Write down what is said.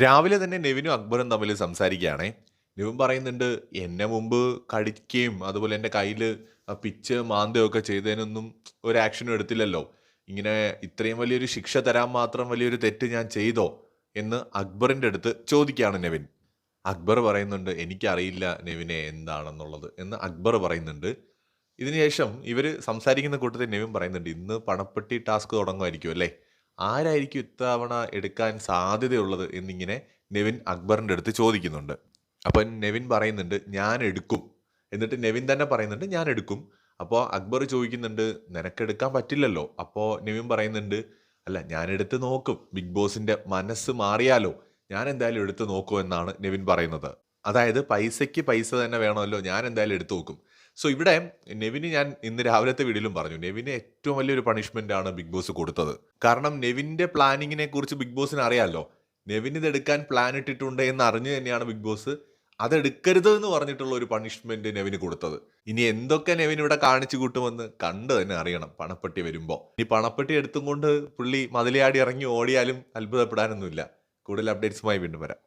രാവിലെ തന്നെ നെവിനും അക്ബറും തമ്മിൽ സംസാരിക്കുകയാണേ. നെവിൻ പറയുന്നുണ്ട് എന്നെ മുമ്പ് കടിക്കുകയും അതുപോലെ എന്റെ കയ്യിൽ പിച്ച് മാന്തയൊക്കെ ചെയ്തതിനൊന്നും ഒരു ആക്ഷനും എടുത്തില്ലല്ലോ. ഇങ്ങനെ ഇത്രയും വലിയൊരു ശിക്ഷ തരാൻ മാത്രം വലിയൊരു തെറ്റ് ഞാൻ ചെയ്തോ? എന്ന് അക്ബറിന്റെ അടുത്ത് ചോദിക്കുകയാണ് നെവിൻ. അക്ബർ പറയുന്നുണ്ട് എനിക്കറിയില്ല നെവിനെ എന്താണെന്നുള്ളത്. എന്ന് അക്ബർ പറയുന്നുണ്ട്. ഇതിനുശേഷം ഇവർ സംസാരിക്കുന്ന കൂട്ടത്തിൽ നെവിൻ പറയുന്നുണ്ട് ഇന്ന് പണപ്പെട്ടി ടാസ്ക് തുടങ്ങുമായിരിക്കും അല്ലേ? ആരായിരിക്കും ഇത്തവണ എടുക്കാൻ സാധ്യതയുള്ളത് എന്നിങ്ങനെ നെവിൻ അക്ബറിന്റെ അടുത്ത് ചോദിക്കുന്നുണ്ട്. അപ്പം നെവിൻ പറയുന്നുണ്ട് ഞാൻ എടുക്കും. എന്നിട്ട് നെവിൻ തന്നെ പറയുന്നുണ്ട് ഞാൻ എടുക്കും. അപ്പോൾ അക്ബർ ചോദിക്കുന്നുണ്ട് നിനക്കെടുക്കാൻ പറ്റില്ലല്ലോ. അപ്പോൾ നെവിൻ പറയുന്നുണ്ട് അല്ല ഞാൻ എടുത്ത് നോക്കും. ബിഗ് ബോസിന്റെ മനസ്സ് മാറിയാലോ? ഞാൻ എന്തായാലും എടുത്ത് നോക്കൂ എന്നാണ് നെവിൻ പറയുന്നത്. അതായത് പൈസയ്ക്ക് പൈസ തന്നെ വേണമല്ലോ ഞാൻ എന്തായാലും എടുത്തു നോക്കും സോ ഇവിടെ നെവിന് ഞാൻ ഇന്ന് രാവിലത്തെ വീഡിയോയിലും പറഞ്ഞു നെവിന് ഏറ്റവും വലിയൊരു പണിഷ്മെന്റ് ആണ് ബിഗ് ബോസ് കൊടുത്തത്. കാരണം നെവിന്റെ പ്ലാനിങ്ങിനെ കുറിച്ച് ബിഗ് ബോസിന് അറിയാമല്ലോ നെവിൻ ഇത് എടുക്കാൻ പ്ലാൻ ഇട്ടിട്ടുണ്ട് എന്ന് അറിഞ്ഞു തന്നെയാണ് ബിഗ് ബോസ് അതെടുക്കരുത് എന്ന് പറഞ്ഞിട്ടുള്ള ഒരു പണിഷ്മെന്റ് നെവിന് കൊടുത്തത്. ഇനി എന്തൊക്കെ നെവിൻ ഇവിടെ കാണിച്ചു കൂട്ടുമെന്ന് കണ്ടു തന്നെ അറിയണം പണപ്പെട്ടി വരുമ്പോൾ ഇനി പണപ്പെട്ടി എടുത്തും കൊണ്ട് പുള്ളി മതിലയാടി ഇറങ്ങി ഓടിയാലും അത്ഭുതപ്പെടാനൊന്നുമില്ല. കൂടുതൽ അപ്ഡേറ്റ്സുമായി വീണ്ടും വരാം.